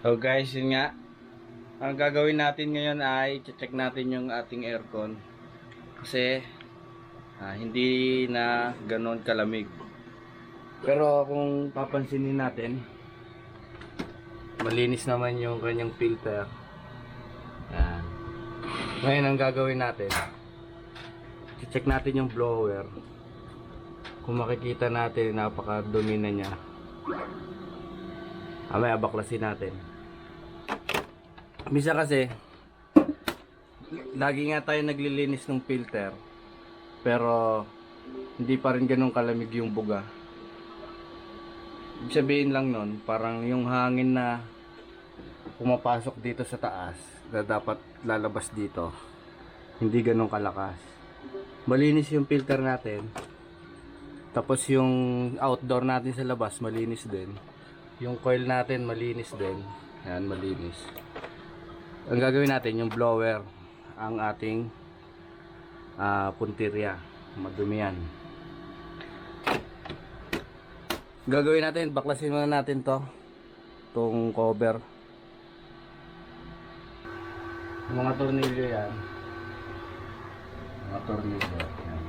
So guys, yun nga. Ang gagawin natin ngayon ay check natin yung ating aircon. Kasi ah, hindi na ganon kalamig. Pero kung papansinin natin, malinis naman yung kanyang filter. Yan. Ngayon ang gagawin natin, check natin yung blower. Kung makikita natin, napakadumi na niya. Amaya baklasin natin. Misa kasi, lagi nga tayo naglilinis ng filter. Pero, hindi pa rin ganun kalamig yung buga. Ibig sabihin lang nun, parang yung hangin na pumapasok dito sa taas, na dapat lalabas dito, hindi ganun kalakas. Malinis yung filter natin. Tapos yung outdoor natin sa labas, malinis din. Yung coil natin, malinis din. Yan, malinis. Ang gagawin natin, yung blower, ang ating ah, puntirya. Madumi yan. Gagawin natin, baklasin muna natin to. Itong cover. Mga tornilyo yan. Mga tornilyo. Yan.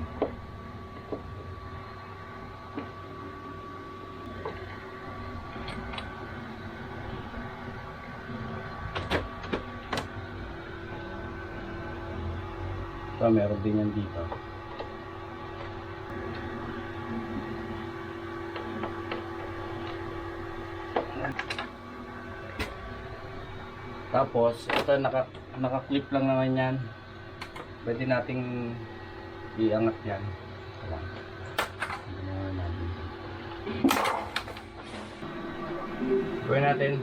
Ito, meron din yan dito. Tapos, ito naka, naka-clip lang naman yan. Pwede nating iangat yan. Gawin natin.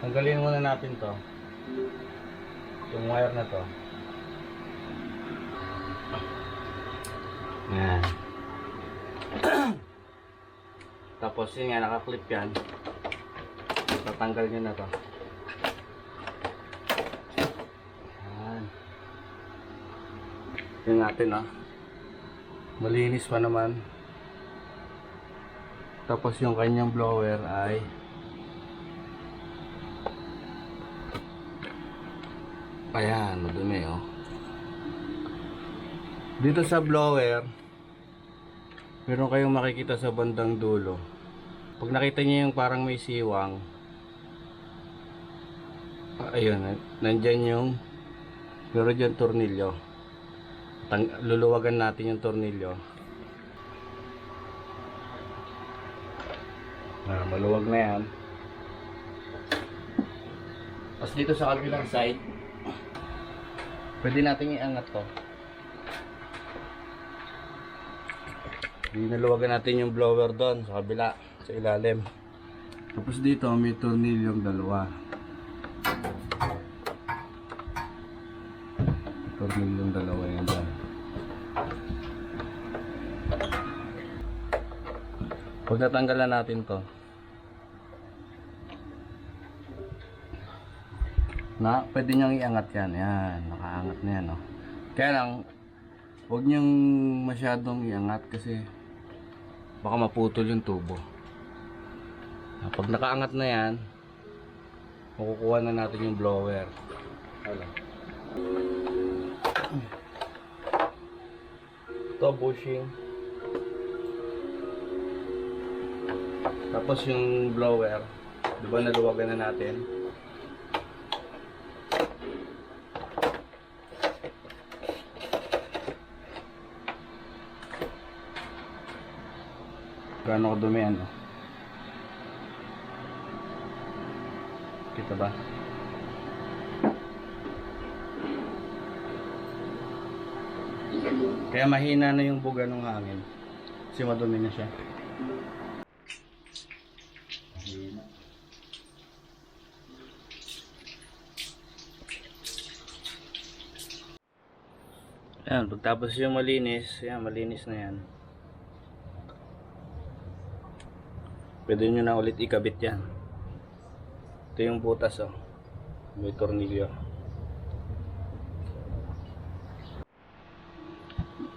Tanggalin muna natin to. Yung wire na to. Yan. Tapos yun nga, naka-clip yan. Tatanggal nyo na to. Yan. Yan natin ah. Malinis pa naman. Tapos yung kanyang blower ay Ayan, madumi oh. Dito sa blower, meron kayong makikita sa bandang dulo. Pag nakita niyo yung parang may siwang, ah, ayun, nandyan yung, meron dyan tornilyo. Tang, luluwagan natin yung tornilyo. Ah, maluwag na yan. Tapos dito sa kabilang side, pwede natin iangat to. Dinaluwagan natin yung blower doon sa kabila, sa ilalim. Tapos dito may tornilyong dalawa. Tornilyong dalawa yan dyan. Pag natanggalan natin to, na pwede niyang iangat yan. Yan, nakaangat na yan. Oh. Kaya lang, huwag niyong masyadong iangat kasi baka maputol yung tubo. Ah, Pag nakaangat na yan, makukuha na natin yung blower. Wala. Ito bushing. Tapos yung blower, di ba naluwagan na natin? Gaano ko dumi ano? Kita ba? Kaya mahina na yung buga ng hangin. Kasi madumi na siya. Ayan, pagtapos yung malinis, yan, malinis na yan. Pwede nyo na ulit ikabit yan. Ito yung butas oh. May tornilyo.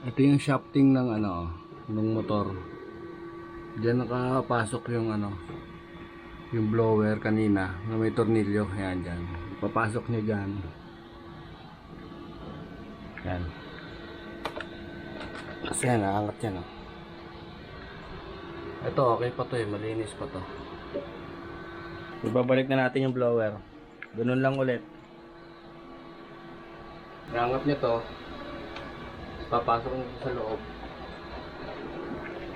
Ito yung shafting ng ano, ng motor. Diyan nakapasok yung ano, yung blower kanina na may tornilyo. Ayan dyan. Papasok nyo dyan. Yan. Kasi yan, naangat yan. Oh. Ito, okay pa to eh. Malinis pa to. Ibabalik na natin yung blower. Ganun lang ulit. Naangat nyo to. Papasok nyo sa loob.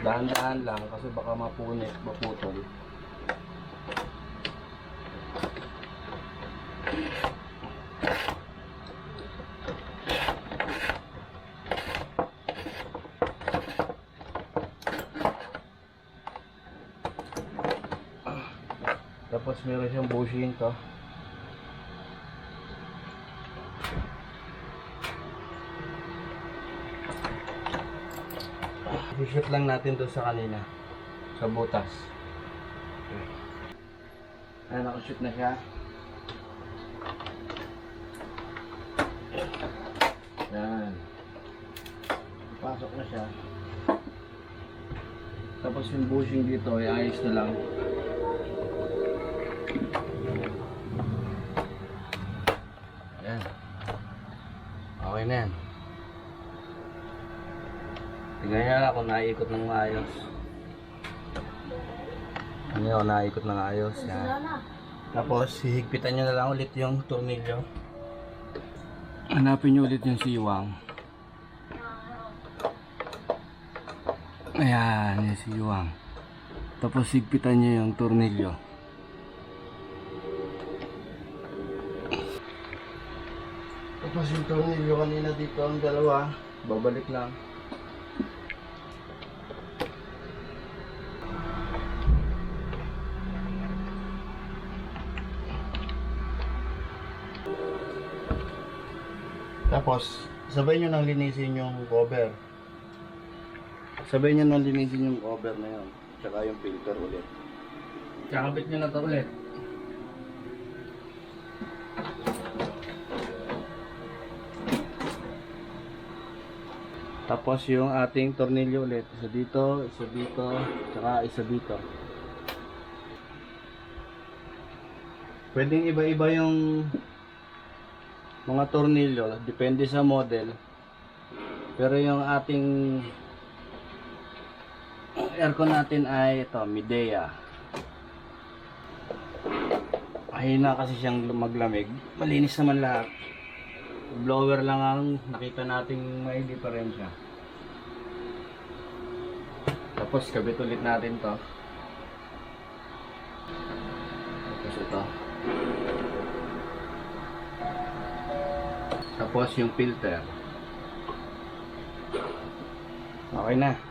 Dahan-dahan lang kasi baka mapunit, maputol. Tapos meron siyang bushing to. I-shoot lang natin doon sa kanina. Sa butas. Ayan, nakashoot na siya. Yan. Pasok na siya. Tapos yung bushing dito, ay ayos na lang. Ayan. Okay na yan. Tingnan nyo lang kung naikot ng maayos. Ano yun, naikot ng ayos. Yan. Tapos, hihigpitan nyo na lang ulit yung tornilyo. Hanapin nyo ulit yung siwang. Ayan, yung siwang. Tapos, higpitan nyo yung tornilyo. Tapos yung tornilyo kanina dito ang dalawa, babalik lang. Tapos, sabay nyo nang linisin yung cover. Sabay nyo nang linisin yung cover na yun. Tsaka yung filter ulit. Kakabit nyo na to ulit. Tapos yung ating tornilyo ulit. Isa dito, isa dito, tsaka isa dito. Pwedeng iba-iba yung mga tornilyo. Depende sa model. Pero yung ating aircon natin ay ito, Midea. Mahina kasi siyang maglamig. Malinis naman lahat blower lang ang nakita nating may diferensya. Tapos kabit ulit natin to. Tapos ito. Tapos yung filter. Okay na.